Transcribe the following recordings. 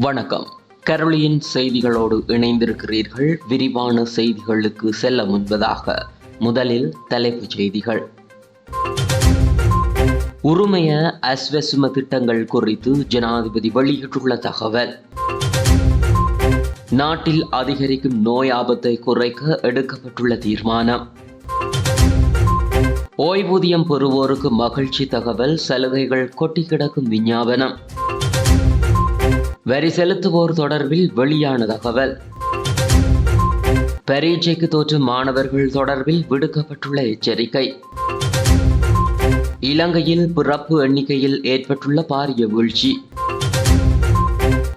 வணக்கம். கரளியின் செய்திகளோடு இணைந்திருக்கிறீர்கள். விரிவான செய்திகளுக்கு செல்ல முன்பதாக முதலில் தலைப்புச் செய்திகள். உரிமைய அஸ்வசும திட்டங்கள் குறித்து ஜனாதிபதி வெளியிட்டுள்ள தகவல். நாட்டில் அதிகரிக்கும் நோய் ஆபத்தை குறைக்க எடுக்கப்பட்டுள்ள தீர்மானம். ஓய்வூதியம் பெறுவோருக்கு மகிழ்ச்சி தகவல். சலுகைகள் கொட்டி கிடக்கும் விஞ்ஞாபனம். வரி செலுத்துவோர் தொடர்பில் வெளியான தகவல் பரீட்சைக்கு தோற்றும் மாணவர்கள் தொடர்பில் விடுக்கப்பட்டுள்ள எச்சரிக்கை. இலங்கையில் பிறப்பு எண்ணிக்கையில் ஏற்பட்டுள்ள பாரிய வீழ்ச்சி.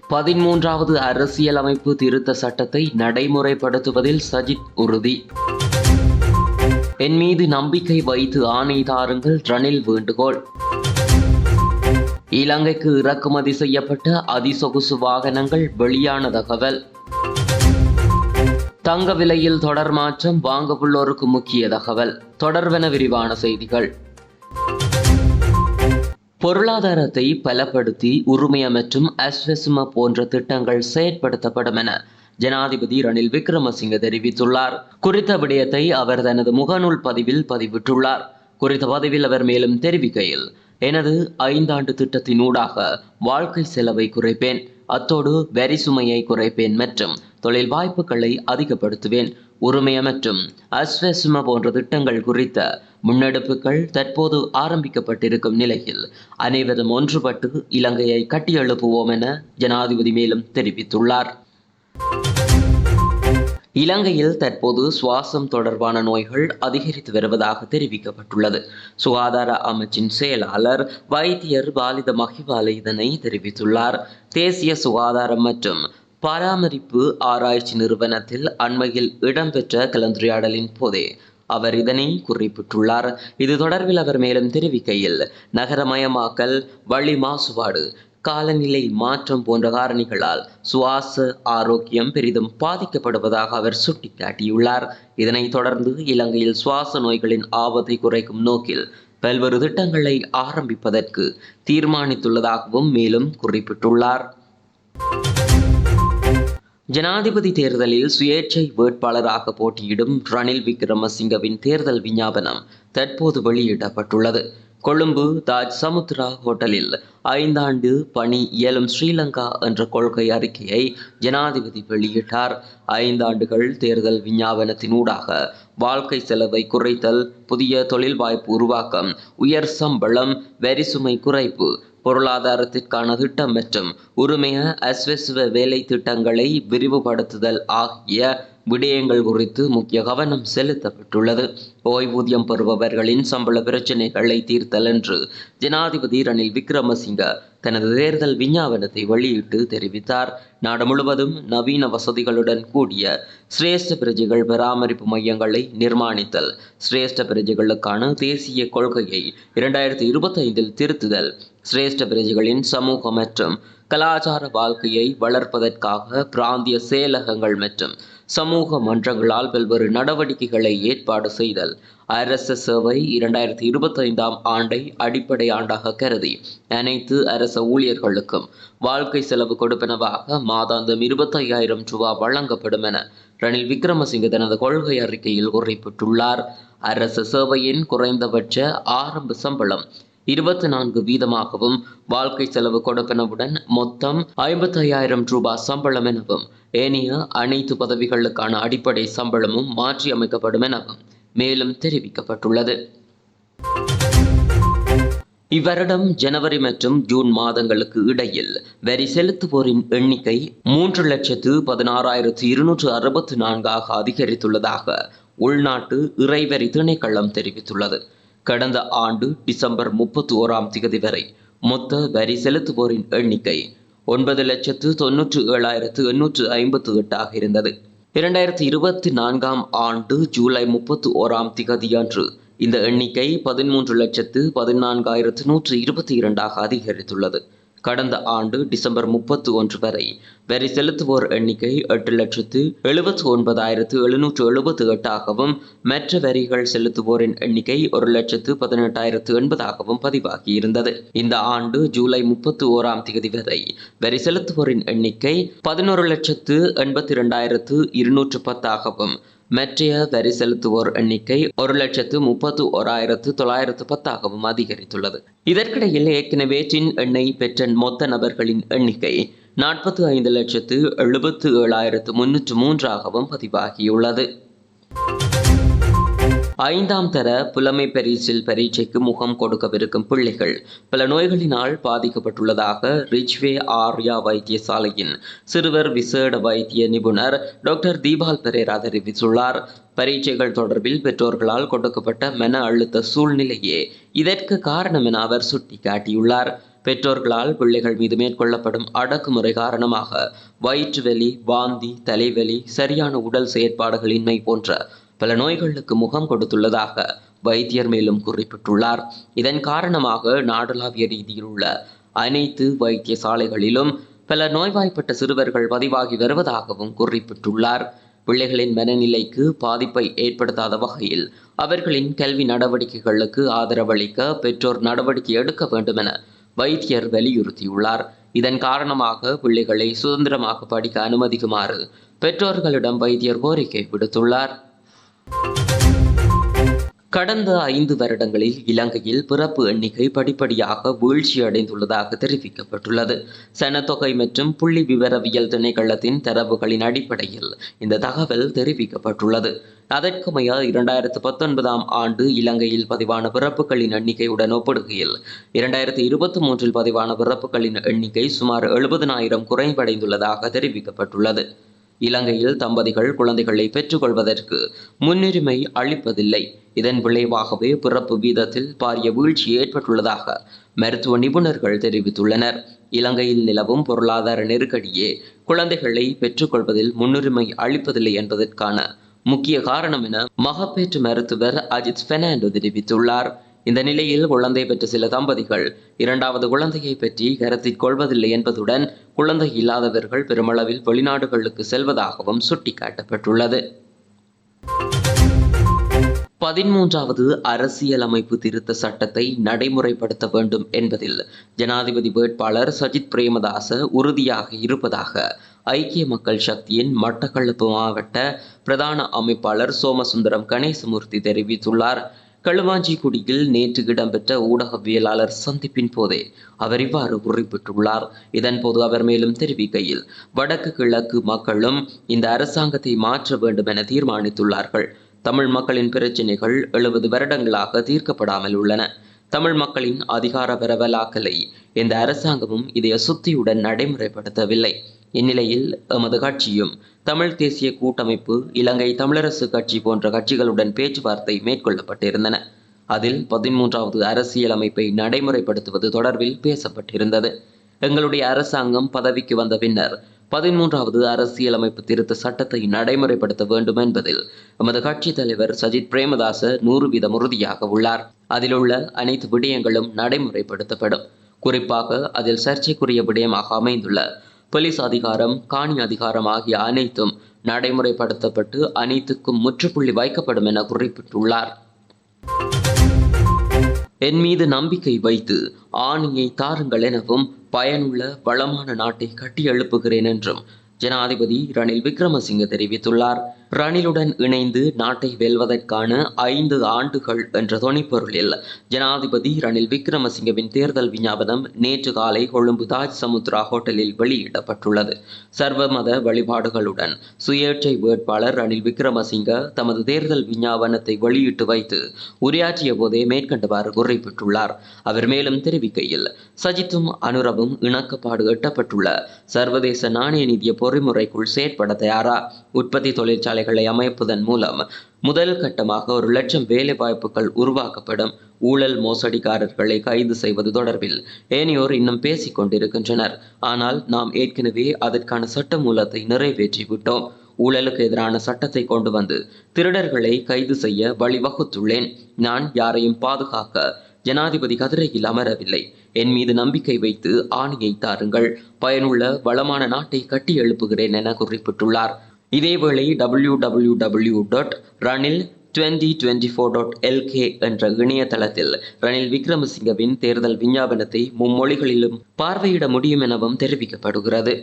பதிமூன்றாவது அரசியலமைப்பு திருத்த சட்டத்தை நடைமுறைப்படுத்துவதில் சஜித் உறுதி. என் மீது நம்பிக்கை வைத்து ஆணை தாருங்கள் ரணில் வேண்டுகோள். இலங்கைக்கு இறக்குமதி செய்யப்பட்ட அதிசொகுசு வாகனங்கள் வெளியான தகவல். தங்க விலையில் தொடர் மாற்றம் வாங்கவுள்ளோருக்கு முக்கிய தகவல். தொடர்வென விரிவான செய்திகள். பொருளாதாரத்தை பலப்படுத்தி உரிமைய மற்றும் அஸ்வசும போன்ற திட்டங்கள் செயற்படுத்தப்படும் என ஜனாதிபதி ரணில் விக்ரமசிங்க தெரிவித்துள்ளார். குறித்த விடயத்தை அவர் தனது முகநூல் பதிவில் பதிவிட்டுள்ளார். குறித்த பதிவில் அவர் மேலும் தெரிவிக்கையில் எனது ஐந்தாண்டு திட்டத்தினூடாக வாழ்க்கை செலவை குறைப்பேன். அத்தோடு வரி சுமையை குறைப்பேன் மற்றும் தொழில் வாய்ப்புகளை அதிகப்படுத்துவேன். உரிமைய மற்றும் அஸ்வசும போன்ற திட்டங்கள் குறித்த முன்னெடுப்புகள் தற்போது ஆரம்பிக்கப்பட்டிருக்கும் நிலையில் அனைவரும் ஒன்றுபட்டு இலங்கையை கட்டியெழுப்புவோம் என ஜனாதிபதி மேலும் தெரிவித்துள்ளார். இலங்கையில் தற்போது சுவாசம் தொடர்பான நோய்கள் அதிகரித்து வருவதாக தெரிவிக்கப்பட்டுள்ளது. சுகாதார அமைச்சின் செயலாளர் வைத்தியர் பாலித மகிவால இதனை தெரிவித்துள்ளார். தேசிய சுகாதாரம் மற்றும் பராமரிப்பு ஆராய்ச்சி நிறுவனத்தில் அண்மையில் இடம்பெற்ற கலந்துரையாடலின் போதே அவர் இதனை குறிப்பிட்டுள்ளார். இது தொடர்பில் அவர் மேலும் தெரிவிக்கையில் நகரமயமாக்கல் வழி மாசுபாடு காலநிலை மாற்றம் போன்ற காரணிகளால் சுவாச ஆரோக்கியம் பெரிதும் பாதிக்கப்படுவதாக அவர் சுட்டிக்காட்டியுள்ளார். இதனைத் தொடர்ந்து இலங்கையில் சுவாச நோய்களின் ஆபத்தை குறைக்கும் நோக்கில் பல்வேறு திட்டங்களை ஆரம்பிப்பதற்கு தீர்மானித்துள்ளதாகவும் மேலும் குறிப்பிட்டுள்ளார். ஜனாதிபதி தேர்தலில் சுயேட்சை வேட்பாளராக போட்டியிடும் ரணில் விக்ரமசிங்கவின் தேர்தல் விஞ்ஞாபனம் தற்போது வெளியிடப்பட்டுள்ளது. கொழும்பு தாஜ் சமுத்ரா ஹோட்டலில் ஐந்தாண்டு பணி இயலும் ஸ்ரீலங்கா என்ற கொள்கை அறிக்கையை ஜனாதிபதி வெளியிட்டார். ஐந்தாண்டுகள் தேர்தல் விஞ்ஞாபனத்தினூடாக வாழ்க்கை செலவை குறைத்தல் புதிய தொழில் வாய்ப்பு உருவாக்கம் உயர் சம்பளம் வரி சுமை குறைப்பு பொருளாதாரத்திற்கான திட்டம் மற்றும் உரிமைய அஸ்வசுவ வேலை திட்டங்களை விரிவுபடுத்துதல் ஆகிய விடயங்கள் குறித்து முக்கிய கவனம் செலுத்தப்பட்டுள்ளது. ஓய்வூதியம் பெறுபவர்களின் சம்பள பிரச்சினைகளை தீர்த்தல் என்று ஜனாதிபதி ரணில் விக்ரமசிங்க தனது தேர்தல் விஞ்ஞாபனத்தை வெளியிட்டு தெரிவித்தார். நாடு முழுவதும் நவீன வசதிகளுடன் கூடிய சிரேஷ்ட பிரஜைகள் பராமரிப்பு மையங்களை நிர்மாணித்தல் சிரேஷ்ட பிரஜைகளுக்கான தேசிய கொள்கையை இரண்டாயிரத்தி இருபத்தைந்தில் திருத்துதல் சிரேஷ்ட பிரஜைகளின் சமூக மற்றும் கலாச்சார வாழ்க்கையை வளர்ப்பதற்காக பிராந்திய செயலகங்கள் மற்றும் சமூக மன்றங்களால் பல்வேறு நடவடிக்கைகளை ஏற்பாடு செய்தல். அரச சேவை இரண்டாயிரத்தி இருபத்தைந்தாம் ஆண்டை அடிப்படை ஆண்டாக கருதி அனைத்து அரச ஊழியர்களுக்கும் வாழ்க்கை செலவு கொடுப்பனவாக மாதாந்தம் இருபத்தையாயிரம் ரூபாய் வழங்கப்படும் என ரணில் விக்ரமசிங்க தனது கொள்கை அறிக்கையில் குறிப்பிட்டுள்ளார் அரச சேவையின் குறைந்தபட்ச ஆரம்ப சம்பளம் இருபத்தி நான்கு வீதமாகவும் வாழ்க்கை செலவு கொடுப்பனவுடன் மொத்தம் ஐம்பத்தையாயிரம் ரூபாய் சம்பளம் எனவும் ஏனைய அனைத்து பதவிகளுக்கான அடிப்படை சம்பளமும் மாற்றி அமைக்கப்படும் எனவும் மேலும் தெரிவிக்கப்பட்டுள்ளது. இவ்வருடம் ஜனவரி மற்றும் ஜூன் மாதங்களுக்கு இடையில் வரி செலுத்துவோரின் எண்ணிக்கை மூன்று லட்சத்து பதினாறாயிரத்து இருநூற்று அறுபத்தி நான்காக அதிகரித்துள்ளதாக உள்நாட்டு இறைவரி திணைக்களம் தெரிவித்துள்ளது. கடந்த ஆண்டு டிசம்பர் முப்பத்தி ஓராம் திகதி வரை மொத்த வரி செலுத்துவோரின் எண்ணிக்கை ஒன்பது லட்சத்து தொன்னூற்று ஏழாயிரத்து எண்ணூற்று ஐம்பத்து எட்டாக இருந்தது. இரண்டாயிரத்தி இருபத்தி நான்காம் ஆண்டு ஜூலை முப்பத்து ஓராம் திகதியன்று இந்த எண்ணிக்கை பதிமூன்று லட்சத்து பதினான்காயிரத்து நூற்று இருபத்தி இரண்டாக அதிகரித்துள்ளது. கடந்த ஆண்டு டிசம்பர் முப்பத்து ஒன்று வரை வரி செலுத்துவோர் எண்ணிக்கை எட்டு லட்சத்து எழுபத்து ஒன்பதாயிரத்து எழுநூற்று எழுபத்து எட்டாகவும் மற்ற வரிகள் செலுத்துவோரின் எண்ணிக்கை ஒரு லட்சத்து பதினெட்டாயிரத்து எண்பதாகவும் பதிவாகியிருந்தது. இந்த ஆண்டு ஜூலை முப்பத்து ஓராம் தேதி வரை வரி செலுத்துவோரின் எண்ணிக்கை பதினோரு லட்சத்து எண்பத்தி இரண்டாயிரத்து இருநூற்று பத்தாகவும் மெட்ரிய வரி செலுத்துவோர் எண்ணிக்கை ஒரு லட்சத்து முப்பத்து ஓராயிரத்து தொள்ளாயிரத்து பத்தாகவும் அதிகரித்துள்ளது. இதற்கிடையில் ஏற்கனவே டின் எண்ணெய் பெற்ற மொத்த நபர்களின் எண்ணிக்கை நாற்பத்து ஐந்து லட்சத்து எழுபத்து ஏழாயிரத்து முன்னூற்று மூன்றாகவும் பதிவாகியுள்ளது. ஐந்தாம் தர புலமை பரீட்சில் பரீட்சைக்கு முகம் கொடுக்கவிருக்கும் பிள்ளைகள் பல நோய்களினால் பாதிக்கப்பட்டுள்ளதாக ரிச்வே ஆர்யா வைத்தியசாலையின் சிறுவர் விசேட வைத்திய நிபுணர் டாக்டர் தீபால் பெரேரா தெரிவித்துள்ளார். பரீட்சைகள் தொடர்பில் பெற்றோர்களால் கொடுக்கப்பட்ட மன அழுத்த சூழ்நிலையே இதற்கு காரணம் என அவர் சுட்டிக்காட்டியுள்ளார். பெற்றோர்களால் பிள்ளைகள் மீது மேற்கொள்ளப்படும் அடக்குமுறை காரணமாக வயிற்றுவலி வாந்தி தலைவலி சரியான உடல் செயற்பாடுகளின்மை போன்ற பல நோய்களுக்கு முகம் கொடுத்துள்ளதாக வைத்தியர் மேலும் குறிப்பிட்டுள்ளார். இதன் காரணமாக நாடளாவிய ரீதியில் உள்ள அனைத்து வைத்தியசாலைகளிலும் பல நோய்வாய்ப்பட்ட சிறுவர்கள் பதிவாகி வருவதாகவும் குறிப்பிட்டுள்ளார். பிள்ளைகளின் மனநிலைக்கு பாதிப்பை ஏற்படுத்தாத வகையில் அவர்களின் கல்வி நடவடிக்கைகளுக்கு ஆதரவளிக்க பெற்றோர் நடவடிக்கை எடுக்க வேண்டும் என வைத்தியர் வலியுறுத்தியுள்ளார். இதன் காரணமாக பிள்ளைகளை சுதந்திரமாக படிக்க அனுமதிக்குமாறு பெற்றோர்களிடம் வைத்தியர் கோரிக்கை விடுத்துள்ளார். கடந்த ஐந்து வருடங்களில் இலங்கையில் பிறப்பு எண்ணிக்கை படிப்படியாக வீழ்ச்சியடைந்துள்ளதாக தெரிவிக்கப்பட்டுள்ளது. சனத்தொகை மற்றும் புள்ளி விவரவியல் திணைக்களத்தின் தரவுகளின் அடிப்படையில் இந்த தகவல் தெரிவிக்கப்பட்டுள்ளது. அதற்கமைய இரண்டாயிரத்து பத்தொன்பதாம் ஆண்டு இலங்கையில் பதிவான பிறப்புகளின் எண்ணிக்கையுடன் ஒப்பிடுகையில் இரண்டாயிரத்தி இருபத்தி மூன்றில் பதிவான பிறப்புகளின் எண்ணிக்கை சுமார் எழுபதனாயிரம் குறைவடைந்துள்ளதாக தெரிவிக்கப்பட்டுள்ளது. இலங்கையில் தம்பதிகள் குழந்தைகளை பெற்றுக்கொள்வதற்கு முன்னுரிமை அளிப்பதில்லை. இதன் விளைவாகவே பிறப்பு வீதத்தில் பாரிய வீழ்ச்சி ஏற்பட்டுள்ளதாக மருத்துவ நிபுணர்கள் தெரிவித்துள்ளனர். இலங்கையில் நிலவும் பொருளாதார நெருக்கடியே குழந்தைகளை பெற்றுக்கொள்வதில் முன்னுரிமை அளிப்பதில்லை என்பதற்கான முக்கிய காரணம் என மகப்பேற்று மருத்துவர் அஜித் பெர்னாண்டோ தெரிவித்துள்ளார். இந்த நிலையில் குழந்தை பெற்ற சில தம்பதிகள் இரண்டாவது குழந்தையை பற்றி கருத்தில் கொள்வதில்லை என்பதுடன் குழந்தை இல்லாதவர்கள் பெருமளவில் வெளிநாடுகளுக்கு செல்வதாகவும் சுட்டிக்காட்டப்பட்டுள்ளது. பதிமூன்றாவது அரசியலமைப்பு திருத்த சட்டத்தை நடைமுறைப்படுத்த வேண்டும் என்பதில் ஜனாதிபதி வேட்பாளர் சஜித் பிரேமதாச உறுதியாக இருப்பதாக ஐக்கிய மக்கள் சக்தியின் மட்டக்களப்பு மாவட்ட பிரதான அமைப்பாளர் சோமசுந்தரம் கணேசமூர்த்தி தெரிவித்துள்ளார். களுவாஞ்சிக்குடியில் நேற்று இடம்பெற்ற ஊடகவியலாளர் சந்திப்பின் போதே அவர் இவ்வாறு குறிப்பிட்டுள்ளார். இதன்போது அவர் மேலும் தெரிவிக்கையில் வடக்கு கிழக்கு மக்களும் இந்த அரசாங்கத்தை மாற்ற வேண்டும் என தீர்மானித்துள்ளார்கள். தமிழ் மக்களின் பிரச்சினைகள் எழுபது வருடங்களாக தீர்க்கப்படாமல் உள்ளன. தமிழ் மக்களின் அதிகார பரவலாக்கலை இந்த அரசாங்கமும் இதைய சுத்தியுடன் நடைமுறைப்படுத்தவில்லை. இந்நிலையில் எமது கட்சியும் தமிழ் தேசிய கூட்டமைப்பு இலங்கை தமிழரசு கட்சி போன்ற கட்சிகளுடன் பேச்சுவார்த்தை மேற்கொள்ளப்பட்டிருந்தன. அதில் பதிமூன்றாவது அரசியலமைப்பை நடைமுறைப்படுத்துவது தொடர்பில் பேசப்பட்டிருந்தது. எங்களுடைய அரசாங்கம் பதவிக்கு வந்த பின்னர் பதிமூன்றாவது அரசியலமைப்பு திருத்த சட்டத்தை நடைமுறைப்படுத்த வேண்டும் என்பதில் எமது கட்சி தலைவர் சஜித் பிரேமதாச நூறு வீதம் உறுதியாக உள்ளார். அதிலுள்ள அனைத்து விடயங்களும் நடைமுறைப்படுத்தப்படும். குறிப்பாக அதில் சர்ச்சைக்குரிய விடயமாக அமைந்துள்ள போலீஸ் அதிகாரம் காணி அதிகாரம் ஆகிய அனைத்தும் நடைமுறைப்படுத்தப்பட்டு அனைத்துக்கும் முற்றுப்புள்ளி வைக்கப்படும் என குறிப்பிட்டுள்ளார். என் மீது நம்பிக்கை வைத்து ஆணியை தாருங்கள் எனவும் பயனுள்ள வளமான நாட்டை கட்டியெழுப்புகிறேன் என்றும் ஜனாதிபதி ரணில் விக்ரமசிங்க தெரிவித்துள்ளார். ரணிலுடன் இணைந்து நாட்டை வெல்வதற்கான ஐந்து ஆண்டுகள் என்ற தொனிப்பொருளில் ஜனாதிபதி ரணில் விக்ரமசிங்கவின் தேர்தல் விஞ்ஞாபனம் நேற்று காலை கொழும்பு தாஜ் சமுத்ரா ஹோட்டலில் வெளியிடப்பட்டுள்ளது. சர்வமத வழிபாடுகளுடன் சுயேட்சை வேட்பாளர் ரணில் விக்ரமசிங்க தமது தேர்தல் விஞ்ஞாபனத்தை வெளியிட்டு வைத்து உரையாற்றிய போதே மேற்கண்டவாறு குறிப்பிட்டுள்ளார். அவர் மேலும் தெரிவிக்கையில் சஜித்தும் அனுரவும் இணக்கப்பாடு எட்டப்பட்டுள்ள சர்வதேச நாணய நிதிய பொறிமுறைக்குள் செயற்பட தயாரா? உற்பத்தி தொழிற்சாலை தொழிற்சாலைகளை அமைப்பதன் மூலம் முதல் கட்டமாக ஒரு லட்சம் வேலை வாய்ப்புகள் உருவாக்கப்படும். ஊழல் மோசடிக்காரர்களை கைது செய்வது தொடர்பில் ஏனையோர் இன்னும் பேசிக் கொண்டிருக்கின்றனர். ஆனால் நாம் ஏற்கனவே அதற்கான சட்ட மூலத்தை நிறைவேற்றி ஊழலுக்கு எதிரான சட்டத்தை கொண்டு வந்து திருடர்களை கைது செய்ய வழிவகுத்துள்ளேன். நான் யாரையும் பாதுகாக்க ஜனாதிபதி கதிரையில் அமரவில்லை. என் மீது நம்பிக்கை வைத்து ஆணையை தாருங்கள். பயனுள்ள வளமான நாட்டை கட்டி எழுப்புகிறேன் என குறிப்பிட்டுள்ளார். இதேவேளை W W W dot Ranil twenty twenty four dot LK என்ற இணையதளத்தில் ரணில் விக்ரமசிங்கவின் தேர்தல் விஞ்ஞாபனத்தை மும்மொழிகளிலும் பார்வையிட முடியும் எனவும் தெரிவிக்கப்படுகிறது.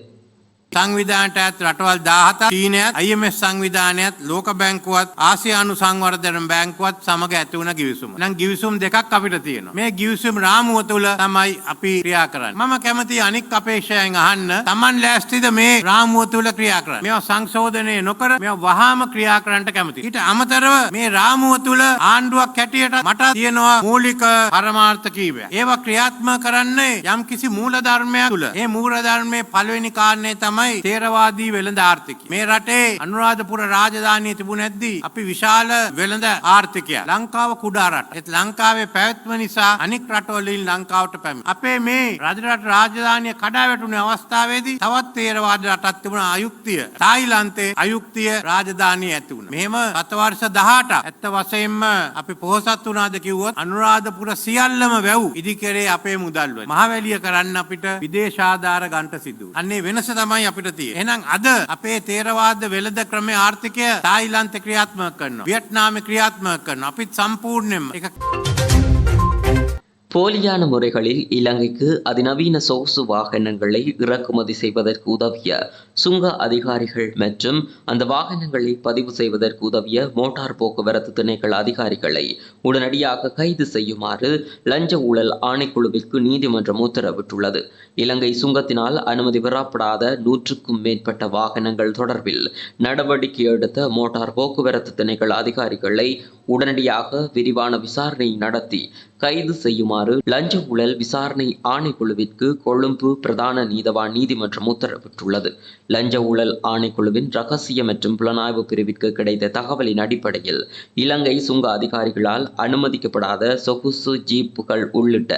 සංවිධානයටත් රටවල් දාහත චීනයත් IMF සංවිධානයත් ලෝක බැංකුවත් ආසියානු සංවර්ධන බැංකුවත් සමග ඇතිවුණ ගිවිසුම. නම් ගිවිසුම් දෙකක් අපිට තියෙනවා. මේ ගිවිසුම් රාමුව තුළ තමයි අපි ක්‍රියා කරන්න. මම කැමති අනික් අපේක්ෂයෙන් අහන්න තමන් ලෑස්තිද මේ රාමුව තුළ ක්‍රියා කරන්න. මේවා සංශෝධනය නොකර මේවා වහාම ක්‍රියා කරන්නට කැමති. ඊට අමතරව මේ රාමුව තුළ ආණ්ඩුවක් හැටියට මට තියෙනවා මූලික පරමාර්ථ කීපයක්. ඒවා ක්‍රියාත්මක කරන්නේ යම් කිසි මූලධර්මයක් තුළ. ඒ මූලධර්මයේ පළවෙනි කාරණේ තමයි තේරවාදී වෙළඳ ආර්ථිකය. මේ රටේ අනුරාධපුර රාජධානිය තිබුණ නැද්දී අපි විශාල වෙළඳ ආර්ථිකයක්. ලංකාව කුඩා රට. ඒත් ලංකාවේ පැවැත්ම නිසා අනික් රටවලින් ලංකාවට පැමිණ. අපේ මේ රජරට රාජධානිය කඩා වැටුණු අවස්ථාවේදී තවත් තේරවාද රටක් තිබුණ අයුක්තිය. තායිලන්තේ අයුක්තිය රාජධානිය ඇති වුණා. මෙහෙම ගත වර්ෂ 18 ඇත්ත වශයෙන්ම අපි පොහොසත් වුණාද කිව්වොත් අනුරාධපුර සියල්ලම වැව් ඉදිකරේ අපේ මුදල් වල. මහවැලිය කරන්න අපිට විදේශාධාර ගන්ට සිදු. වුණා. අන්නේ වෙනස තමයි අපිට තියෙන්නේ. එහෙනම් අද අපේ තේරවාද වෙළඳ ක්‍රමයේ ආර්ථිකය තායිලන්තේ ක්‍රියාත්මක කරනවා. වියට්නාමේ ක්‍රියාත්මක කරනවා. අපිත් සම්පූර්ණයෙන්ම ඒක போலியான முறைகளில் இலங்கைக்கு அதிநவீன சொகுசு வாகனங்களை இறக்குமதி செய்வதற்கு உதவிய சுங்க அதிகாரிகள் மற்றும் அந்த வாகனங்களை பதிவு செய்வதற்கு உதவிய மோட்டார் போக்குவரத்து திணைக்கள அதிகாரிகளை உடனடியாக கைது செய்யுமாறு லஞ்ச ஊழல் ஆணைக்குழுவிற்கு நீதிமன்றம் உத்தரவிட்டுள்ளது. இலங்கை சுங்கத்தினால் அனுமதி பெறப்படாத நூற்றுக்கும் மேற்பட்ட வாகனங்கள் தொடர்பில் நடவடிக்கை எடுத்த மோட்டார் போக்குவரத்து திணைக்கள அதிகாரிகளை உடனடியாக விரிவான விசாரணை நடத்தி கைது செய்யுமாறு லஞ்ச ஊழல் விசாரணை ஆணைக்குழுவிற்கு கொழும்பு பிரதான நீதவான் நீதிமன்றம் உத்தரவிட்டுள்ளது. லஞ்ச ஊழல் ஆணைக்குழுவின் ரகசிய மற்றும் புலனாய்வு பிரிவிற்கு கிடைத்த தகவலின் அடிப்படையில் இலங்கை சுங்க அதிகாரிகளால் அனுமதிக்கப்படாத சொகுசு ஜீப்புகள் உள்ளிட்ட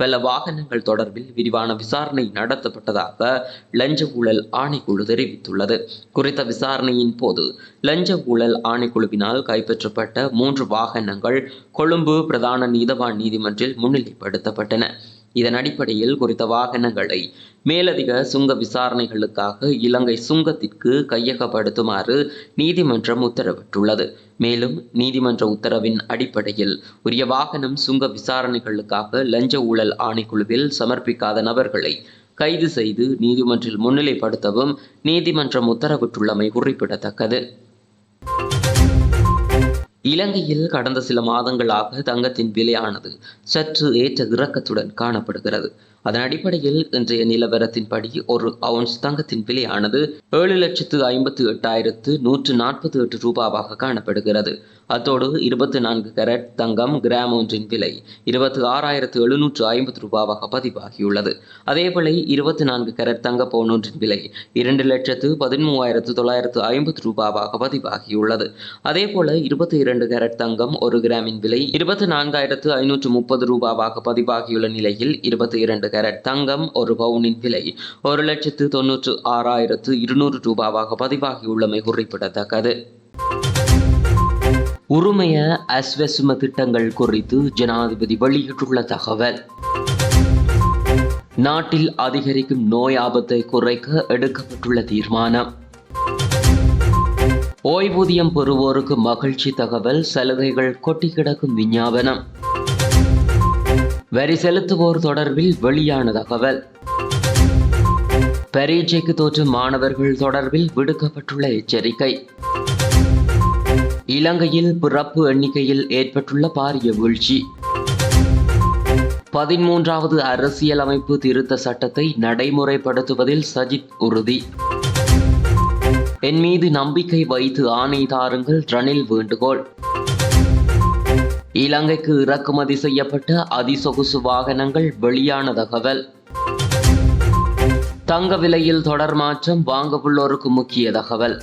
பல வாகனங்கள் தொடர்பில் விரிவான விசாரணை நடத்தப்பட்டதாக லஞ்ச ஊழல் ஆணைக்குழு தெரிவித்துள்ளது. குறித்த விசாரணையின் போது லஞ்ச ஊழல் ஆணைக்குழுவினால் கைப்பற்றப்பட்ட மூன்று வாகனங்கள் கொழும்பு பிரதான நீதவான் நீதிமன்றில் முன்னிலைப்படுத்தப்பட்டன. இதன் அடிப்படையில் குறித்த வாகனங்களை மேலதிக சுங்க விசாரணைகளுக்காக இலங்கை சுங்கத்திற்கு கையகப்படுத்துமாறு நீதிமன்றம் உத்தரவிட்டுள்ளது. மேலும் நீதிமன்ற உத்தரவின் அடிப்படையில் உரிய வாகனம் சுங்க விசாரணைகளுக்காக லஞ்ச ஊழல் ஆணைக்குழுவில் சமர்ப்பிக்காத நபர்களை கைது செய்து நீதிமன்றில் முன்னிலைப்படுத்தவும் நீதிமன்றம் உத்தரவிட்டுள்ளமை குறிப்பிடத்தக்கது. இலங்கையில் கடந்த சில மாதங்களாக தங்கத்தின் விலையானது சற்று ஏற்ற இறக்கத்துடன் காணப்படுகிறது. அதன் அடிப்படையில் இன்றைய நிலவரத்தின்படி ஒரு அவுன்ஸ் தங்கத்தின் விலையானது ஏழு லட்சத்து ஐம்பத்து எட்டாயிரத்து நூற்று நாற்பத்தி எட்டு ரூபாவாக காணப்படுகிறது. அத்தோடு இருபத்தி நான்கு கேரட் தங்கம் கிராம் ஒன்றின் விலை இருபத்தி ஆறாயிரத்து எழுநூற்று ஐம்பது ரூபாவாக பதிவாகியுள்ளது. அதேவேளை இருபத்தி நான்கு கேரட் தங்க பவுன் ஒன்றின் விலை இரண்டு லட்சத்து பதிமூவாயிரத்து தொள்ளாயிரத்து ஐம்பது ரூபாவாக பதிவாகியுள்ளது. அதேபோல இருபத்தி இரண்டு கேரட் தங்கம் ஒரு கிராமின் விலை இருபத்தி நான்காயிரத்து ஐநூற்று முப்பது ரூபாவாக பதிவாகியுள்ள நிலையில் இருபத்தி இரண்டு கேரட் தங்கம் ஒரு பவுனின் விலை ஒரு லட்சத்து தொன்னூற்று ஆறாயிரத்து இருநூறு ரூபாவாக பதிவாகியுள்ளமை குறிப்பிடத்தக்கது. உரிமைய அஸ்வசும திட்டங்கள் குறித்து ஜனாதிபதி வெளியிட்டுள்ள தகவல். நாட்டில் அதிகரிக்கும் நோய் ஆபத்தை குறைக்க எடுக்கப்பட்டுள்ள தீர்மானம். ஓய்வூதியம் பெறுவோருக்கு மகிழ்ச்சி தகவல் சலுகைகள் கொட்டி கிடக்கும் விஞ்ஞாபனம். வரி செலுத்துவோர் தொடர்பில் வெளியான தகவல். பரீட்சைக்கு தோற்றும் மாணவர்கள் தொடர்பில் விடுக்கப்பட்டுள்ள எச்சரிக்கை. இலங்கையில் பிறப்பு எண்ணிக்கையில் ஏற்பட்டுள்ள பாரிய வீழ்ச்சி. பதிமூன்றாவது அரசியலமைப்பு திருத்த சட்டத்தை நடைமுறைப்படுத்துவதில் சஜித் உறுதி. என் மீது நம்பிக்கை வைத்து ஆணை தாருங்கள் ரணில் வேண்டுகோள். இலங்கைக்கு இறக்குமதி செய்யப்பட்ட அதிசொகுசு வாகனங்கள் வெளியான தகவல். தங்க விலையில் தொடர் மாற்றம் வாங்கவுள்ளோருக்கு முக்கிய தகவல்.